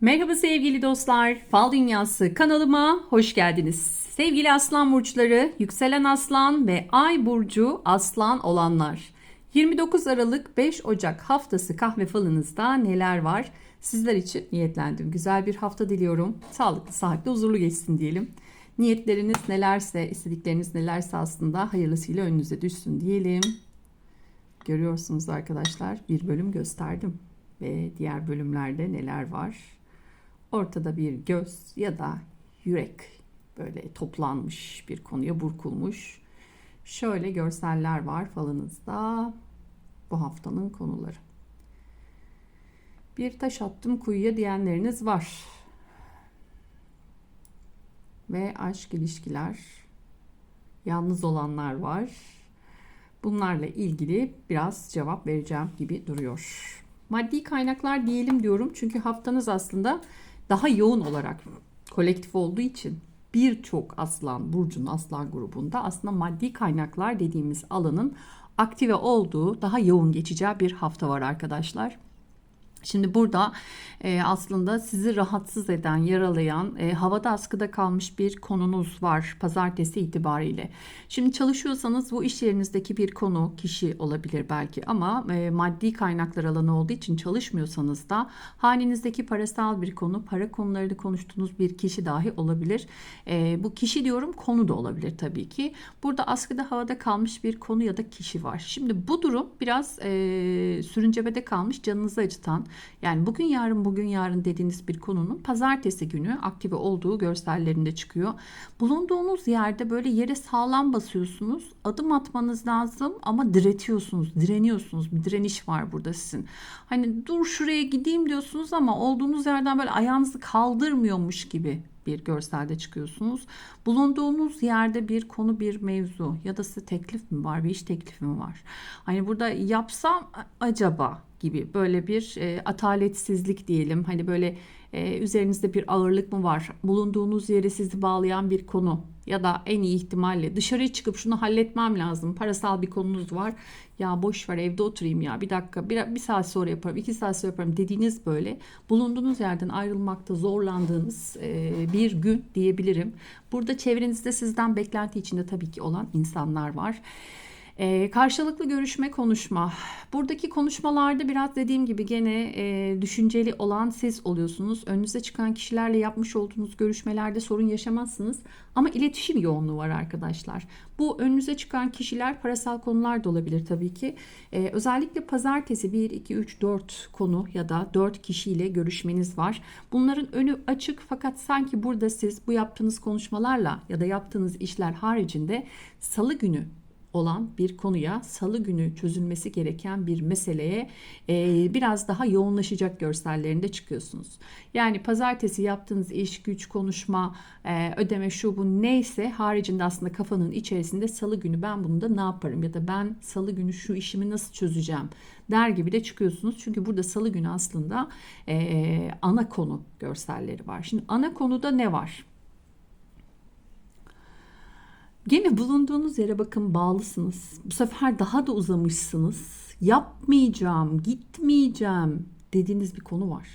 Merhaba sevgili dostlar. Fal Dünyası kanalıma hoş geldiniz. Sevgili aslan burçları, yükselen aslan ve ay burcu aslan olanlar. 29 Aralık 5 Ocak haftası kahve falınızda neler var? Sizler için niyetlendim. Güzel bir hafta diliyorum. Sağlıklı, sıhhatli, huzurlu geçsin diyelim. Niyetleriniz nelerse, istedikleriniz nelerse aslında hayırlısıyla önünüze düşsün diyelim. Görüyorsunuz arkadaşlar bir bölüm gösterdim ve diğer bölümlerde neler var? Ortada bir göz ya da yürek böyle toplanmış bir konuya burkulmuş. Şöyle görseller var falınızda bu haftanın konuları. Bir taş attım kuyuya diyenleriniz var. Ve aşk ilişkiler, yalnız olanlar var. Bunlarla ilgili biraz cevap vereceğim gibi duruyor. Maddi kaynaklar diyelim diyorum çünkü haftanız aslında daha yoğun olarak kolektif olduğu için birçok aslan burcun aslan grubunda aslında maddi kaynaklar dediğimiz alanın aktive olduğu daha yoğun geçeceği bir hafta var arkadaşlar. Şimdi burada e, aslında sizi rahatsız eden, yaralayan, e, havada askıda kalmış bir konunuz var pazartesi itibariyle. Şimdi çalışıyorsanız bu iş yerinizdeki bir konu, kişi olabilir belki ama e, maddi kaynaklar alanı olduğu için çalışmıyorsanız da hanenizdeki parasal bir konu, para konularını konuştuğunuz bir kişi dahi olabilir. E, bu kişi diyorum konu da olabilir tabii ki. Burada askıda havada kalmış bir konu ya da kişi var. Şimdi bu durum biraz e, sürüncebede kalmış, canınızı acıtan, yani bugün yarın bugün yarın dediğiniz bir konunun pazartesi günü aktive olduğu görsellerinde çıkıyor. Bulunduğunuz yerde böyle yere sağlam basıyorsunuz. Adım atmanız lazım ama diretiyorsunuz, direniyorsunuz. Bir direniş var burada sizin. Hani dur şuraya gideyim diyorsunuz ama olduğunuz yerden böyle ayağınızı kaldırmıyormuş gibi bir görselde çıkıyorsunuz. Bulunduğunuz yerde bir konu bir mevzu ya da size teklif mi var bir iş teklifi mi var? Hani burada yapsam acaba gibi böyle bir e, ataletsizlik diyelim. Hani böyle e, üzerinizde bir ağırlık mı var? Bulunduğunuz yere sizi bağlayan bir konu ya da en iyi ihtimalle dışarıya çıkıp şunu halletmem lazım. Parasal bir konunuz var. Ya boş ver evde oturayım ya bir dakika bir, bir saat sonra yaparım iki saat sonra yaparım dediğiniz böyle bulunduğunuz yerden ayrılmakta zorlandığınız e, bir gün diyebilirim. Burada çevrenizde sizden beklenti içinde tabii ki olan insanlar var. E, karşılıklı görüşme, konuşma. Buradaki konuşmalarda biraz dediğim gibi gene e, düşünceli olan siz oluyorsunuz. Önünüze çıkan kişilerle yapmış olduğunuz görüşmelerde sorun yaşamazsınız. Ama iletişim yoğunluğu var arkadaşlar. Bu önünüze çıkan kişiler parasal konular da olabilir tabii ki. E, özellikle pazartesi 1, 2, 3, 4 konu ya da 4 kişiyle görüşmeniz var. Bunların önü açık fakat sanki burada siz bu yaptığınız konuşmalarla ya da yaptığınız işler haricinde salı günü olan bir konuya salı günü çözülmesi gereken bir meseleye e, biraz daha yoğunlaşacak görsellerinde çıkıyorsunuz. Yani pazartesi yaptığınız iş, güç, konuşma, e, ödeme şu bu neyse haricinde aslında kafanın içerisinde salı günü ben bunu da ne yaparım ya da ben salı günü şu işimi nasıl çözeceğim der gibi de çıkıyorsunuz. Çünkü burada salı günü aslında e, ana konu görselleri var. Şimdi ana konuda ne var? Gene bulunduğunuz yere bakın bağlısınız. Bu sefer daha da uzamışsınız. Yapmayacağım, gitmeyeceğim dediğiniz bir konu var.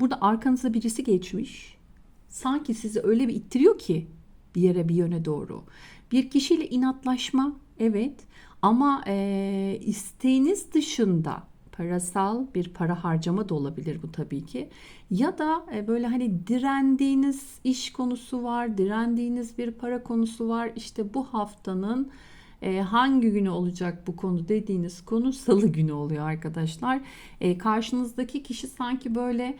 Burada arkanıza birisi geçmiş. Sanki sizi öyle bir ittiriyor ki bir yere bir yöne doğru. Bir kişiyle inatlaşma evet ama e, isteğiniz dışında parasal bir para harcama da olabilir bu tabii ki. Ya da e, böyle hani direndiğiniz iş konusu var, direndiğiniz bir para konusu var. İşte bu haftanın e, hangi günü olacak bu konu dediğiniz konu salı günü oluyor arkadaşlar. E, karşınızdaki kişi sanki böyle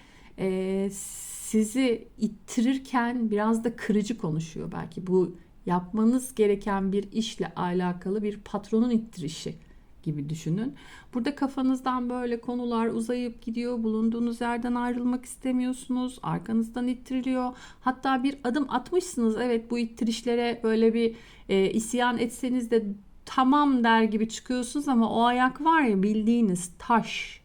sizi ittirirken biraz da kırıcı konuşuyor. Belki bu yapmanız gereken bir işle alakalı bir patronun ittirişi gibi düşünün. Burada kafanızdan böyle konular uzayıp gidiyor. Bulunduğunuz yerden ayrılmak istemiyorsunuz. Arkanızdan ittiriliyor. Hatta bir adım atmışsınız. Evet bu ittirişlere böyle bir e, isyan etseniz de tamam der gibi çıkıyorsunuz ama o ayak var ya bildiğiniz taş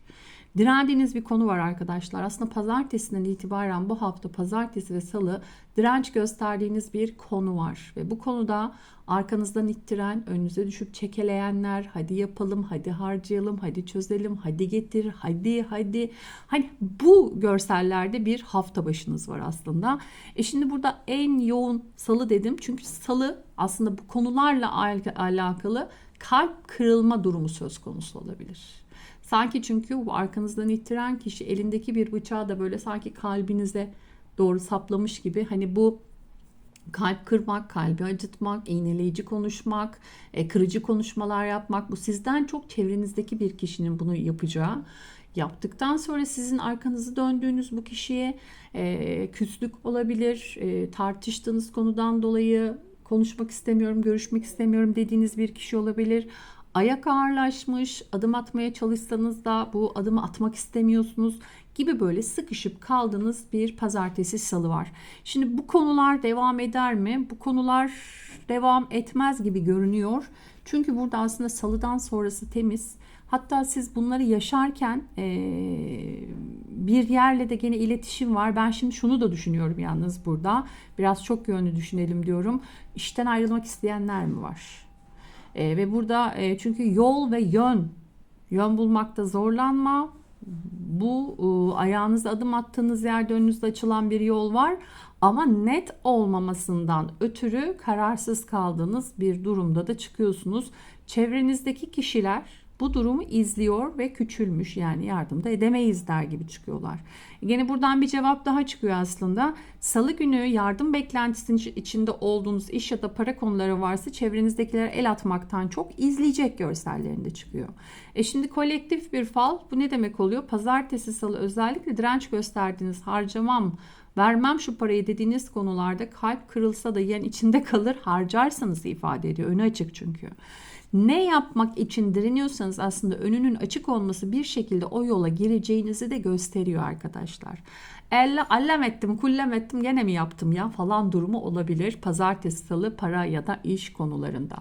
Direndiğiniz bir konu var arkadaşlar. Aslında pazartesinden itibaren bu hafta pazartesi ve salı direnç gösterdiğiniz bir konu var. Ve bu konuda arkanızdan ittiren, önünüze düşüp çekeleyenler, hadi yapalım, hadi harcayalım, hadi çözelim, hadi getir, hadi hadi. Hani bu görsellerde bir hafta başınız var aslında. E şimdi burada en yoğun salı dedim. Çünkü salı aslında bu konularla al- alakalı kalp kırılma durumu söz konusu olabilir. Sanki çünkü bu arkanızdan ittiren kişi elindeki bir bıçağı da böyle sanki kalbinize doğru saplamış gibi hani bu kalp kırmak, kalbi acıtmak, iğneleyici konuşmak, e, kırıcı konuşmalar yapmak bu sizden çok çevrenizdeki bir kişinin bunu yapacağı. Yaptıktan sonra sizin arkanızı döndüğünüz bu kişiye e, küslük olabilir, e, tartıştığınız konudan dolayı konuşmak istemiyorum, görüşmek istemiyorum dediğiniz bir kişi olabilir. Ayak ağırlaşmış, adım atmaya çalışsanız da bu adımı atmak istemiyorsunuz gibi böyle sıkışıp kaldığınız bir pazartesi salı var. Şimdi bu konular devam eder mi? Bu konular devam etmez gibi görünüyor. Çünkü burada aslında salıdan sonrası temiz. Hatta siz bunları yaşarken eee, bir yerle de gene iletişim var. Ben şimdi şunu da düşünüyorum yalnız burada. Biraz çok yönlü düşünelim diyorum. İşten ayrılmak isteyenler mi var? E, ve burada e, çünkü yol ve yön, yön bulmakta zorlanma. Bu e, ayağınızda adım attığınız yerde önünüzde açılan bir yol var. Ama net olmamasından ötürü kararsız kaldığınız bir durumda da çıkıyorsunuz. Çevrenizdeki kişiler bu durumu izliyor ve küçülmüş yani yardım da edemeyiz der gibi çıkıyorlar. Yine buradan bir cevap daha çıkıyor aslında. Salı günü yardım beklentisinin içinde olduğunuz iş ya da para konuları varsa çevrenizdekilere el atmaktan çok izleyecek görsellerinde çıkıyor. E şimdi kolektif bir fal bu ne demek oluyor? Pazartesi salı özellikle direnç gösterdiğiniz harcamam vermem şu parayı dediğiniz konularda kalp kırılsa da yen içinde kalır harcarsanız ifade ediyor. Önü açık çünkü. Ne yapmak için direniyorsanız aslında önünün açık olması bir şekilde o yola gireceğinizi de gösteriyor arkadaşlar. Elle allem ettim, kullem ettim gene mi yaptım ya falan durumu olabilir. Pazartesi, salı para ya da iş konularında.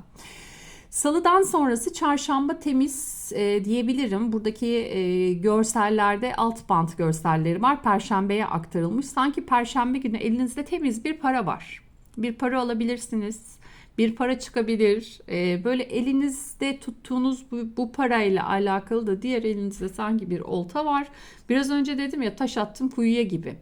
Salıdan sonrası çarşamba temiz e, diyebilirim. Buradaki e, görsellerde alt bant görselleri var. Perşembeye aktarılmış. Sanki perşembe günü elinizde temiz bir para var. Bir para alabilirsiniz. Bir para çıkabilir. E, böyle elinizde tuttuğunuz bu, bu parayla alakalı da diğer elinizde sanki bir olta var. Biraz önce dedim ya taş attım kuyuya gibi.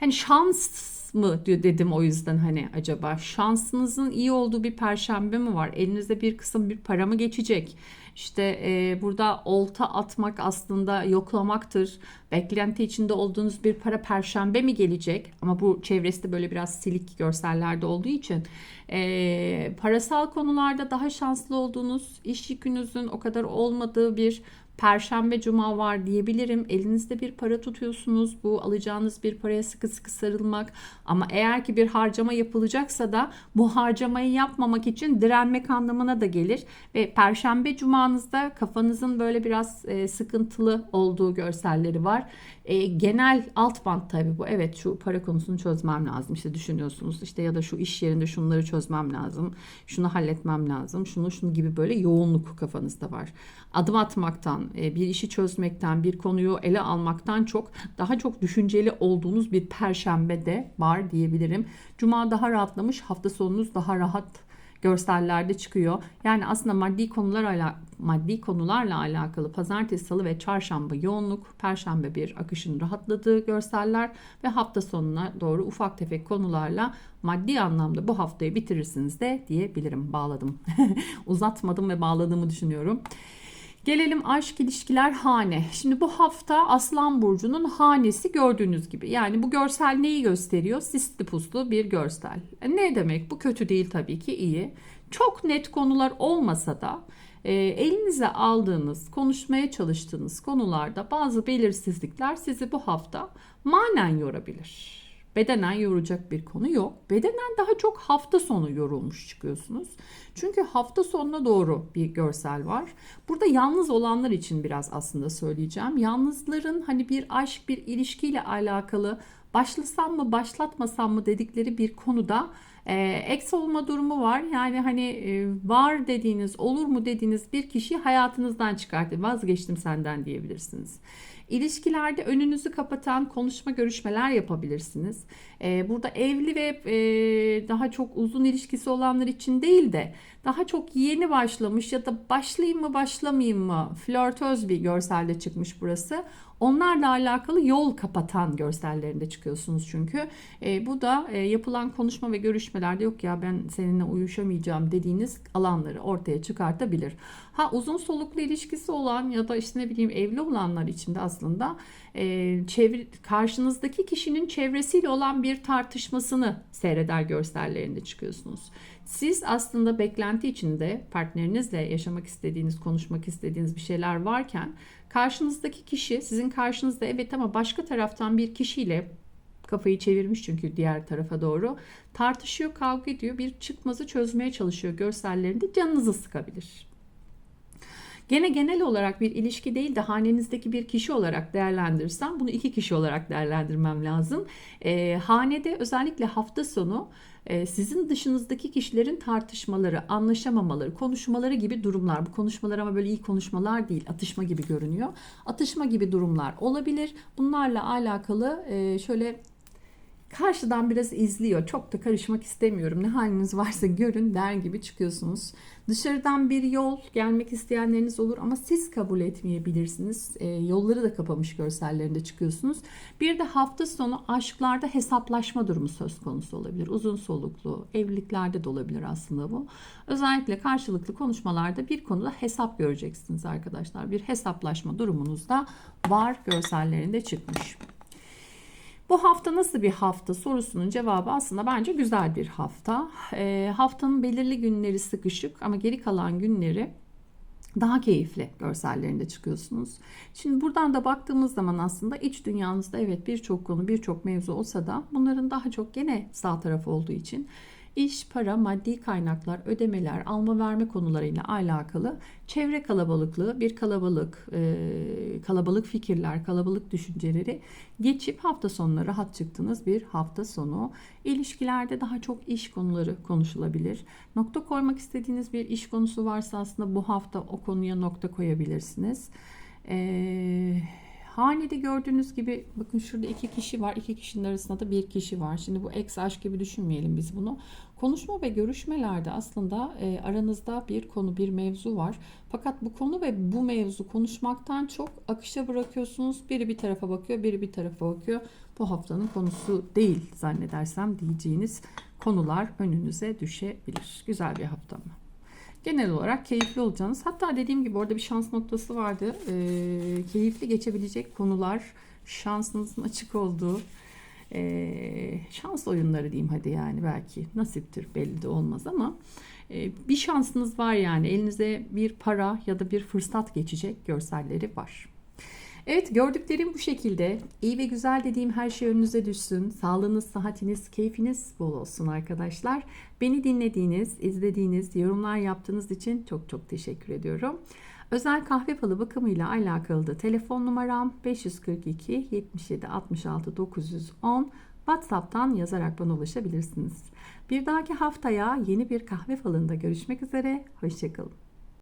Hani şans mı diyor dedim o yüzden hani acaba şansınızın iyi olduğu bir perşembe mi var? Elinizde bir kısım bir para mı geçecek? İşte e, burada olta atmak aslında yoklamaktır. Beklenti içinde olduğunuz bir para perşembe mi gelecek? Ama bu çevresi de böyle biraz silik görsellerde olduğu için e, parasal konularda daha şanslı olduğunuz, iş yükünüzün o kadar olmadığı bir Perşembe, cuma var diyebilirim. Elinizde bir para tutuyorsunuz. Bu alacağınız bir paraya sıkı sıkı sarılmak. Ama eğer ki bir harcama yapılacaksa da bu harcamayı yapmamak için direnmek anlamına da gelir. Ve perşembe cumanızda kafanızın böyle biraz e, sıkıntılı olduğu görselleri var. E, genel alt bant tabii bu. Evet şu para konusunu çözmem lazım. İşte düşünüyorsunuz işte ya da şu iş yerinde şunları çözmem lazım. Şunu halletmem lazım. Şunu şunu gibi böyle yoğunluk kafanızda var. Adım atmaktan, e, bir işi çözmekten, bir konuyu ele almaktan çok daha çok düşünceli olduğunuz bir perşembe de var diyebilirim. Cuma daha rahatlamış, hafta sonunuz daha rahat görsellerde çıkıyor. Yani aslında maddi konularla maddi konularla alakalı pazartesi, salı ve çarşamba yoğunluk, perşembe bir akışın rahatladığı görseller ve hafta sonuna doğru ufak tefek konularla maddi anlamda bu haftayı bitirirsiniz de diyebilirim. Bağladım. Uzatmadım ve bağladığımı düşünüyorum. Gelelim aşk ilişkiler hane. Şimdi bu hafta Aslan Burcu'nun hanesi gördüğünüz gibi. Yani bu görsel neyi gösteriyor? Sisli puslu bir görsel. E ne demek? Bu kötü değil tabii ki iyi. Çok net konular olmasa da e, elinize aldığınız, konuşmaya çalıştığınız konularda bazı belirsizlikler sizi bu hafta manen yorabilir. Bedenen yoracak bir konu yok. Bedenen daha çok hafta sonu yorulmuş çıkıyorsunuz. Çünkü hafta sonuna doğru bir görsel var. Burada yalnız olanlar için biraz aslında söyleyeceğim. Yalnızların hani bir aşk, bir ilişkiyle alakalı başlasam mı, başlatmasam mı dedikleri bir konuda e, eks olma durumu var. Yani hani e, var dediğiniz, olur mu dediğiniz bir kişiyi hayatınızdan çıkartın. Vazgeçtim senden diyebilirsiniz. İlişkilerde önünüzü kapatan konuşma görüşmeler yapabilirsiniz. Ee, burada evli ve e, daha çok uzun ilişkisi olanlar için değil de daha çok yeni başlamış ya da başlayayım mı başlamayayım mı flörtöz bir görselde çıkmış burası. Onlarla alakalı yol kapatan görsellerinde çıkıyorsunuz çünkü. E, bu da e, yapılan konuşma ve görüşmelerde yok ya ben seninle uyuşamayacağım dediğiniz alanları ortaya çıkartabilir. Ha uzun soluklu ilişkisi olan ya da işte ne bileyim evli olanlar için de aslında e, çevre, karşınızdaki kişinin çevresiyle olan bir tartışmasını seyreder görsellerinde çıkıyorsunuz. Siz aslında beklenti içinde partnerinizle yaşamak istediğiniz, konuşmak istediğiniz bir şeyler varken karşınızdaki kişi sizin karşınızda evet ama başka taraftan bir kişiyle kafayı çevirmiş çünkü diğer tarafa doğru tartışıyor, kavga ediyor, bir çıkmazı çözmeye çalışıyor görsellerinde canınızı sıkabilir. Gene genel olarak bir ilişki değil de hanenizdeki bir kişi olarak değerlendirirsem bunu iki kişi olarak değerlendirmem lazım. E, hanede özellikle hafta sonu e, sizin dışınızdaki kişilerin tartışmaları, anlaşamamaları, konuşmaları gibi durumlar. Bu konuşmalar ama böyle iyi konuşmalar değil, atışma gibi görünüyor. Atışma gibi durumlar olabilir. Bunlarla alakalı e, şöyle karşıdan biraz izliyor. Çok da karışmak istemiyorum. Ne haliniz varsa görün der gibi çıkıyorsunuz. Dışarıdan bir yol gelmek isteyenleriniz olur ama siz kabul etmeyebilirsiniz. E, yolları da kapamış görsellerinde çıkıyorsunuz. Bir de hafta sonu aşklarda hesaplaşma durumu söz konusu olabilir. Uzun soluklu evliliklerde de olabilir aslında bu. Özellikle karşılıklı konuşmalarda bir konuda hesap göreceksiniz arkadaşlar. Bir hesaplaşma durumunuz da var görsellerinde çıkmış. Bu hafta nasıl bir hafta sorusunun cevabı aslında bence güzel bir hafta. E, haftanın belirli günleri sıkışık ama geri kalan günleri daha keyifli görsellerinde çıkıyorsunuz. Şimdi buradan da baktığımız zaman aslında iç dünyanızda evet birçok konu birçok mevzu olsa da bunların daha çok gene sağ tarafı olduğu için iş, para, maddi kaynaklar, ödemeler, alma verme konularıyla alakalı çevre kalabalıklığı, bir kalabalık, e, kalabalık fikirler, kalabalık düşünceleri geçip hafta sonuna rahat çıktığınız bir hafta sonu. İlişkilerde daha çok iş konuları konuşulabilir. Nokta koymak istediğiniz bir iş konusu varsa aslında bu hafta o konuya nokta koyabilirsiniz. Eee Hanede gördüğünüz gibi bakın şurada iki kişi var. iki kişinin arasında da bir kişi var. Şimdi bu ex aşk gibi düşünmeyelim biz bunu. Konuşma ve görüşmelerde aslında e, aranızda bir konu, bir mevzu var. Fakat bu konu ve bu mevzu konuşmaktan çok akışa bırakıyorsunuz. Biri bir tarafa bakıyor, biri bir tarafa bakıyor. Bu haftanın konusu değil zannedersem diyeceğiniz konular önünüze düşebilir. Güzel bir hafta mı? Genel olarak keyifli olacağınız hatta dediğim gibi orada bir şans noktası vardı. E, keyifli geçebilecek konular şansınızın açık olduğu e, şans oyunları diyeyim hadi yani belki nasiptir belli de olmaz ama e, bir şansınız var yani elinize bir para ya da bir fırsat geçecek görselleri var. Evet gördüklerim bu şekilde. İyi ve güzel dediğim her şey önünüze düşsün. Sağlığınız, sıhhatiniz, keyfiniz bol olsun arkadaşlar. Beni dinlediğiniz, izlediğiniz, yorumlar yaptığınız için çok çok teşekkür ediyorum. Özel kahve falı bakımıyla alakalı da telefon numaram 542 77 66 910 WhatsApp'tan yazarak bana ulaşabilirsiniz. Bir dahaki haftaya yeni bir kahve falında görüşmek üzere. Hoşçakalın.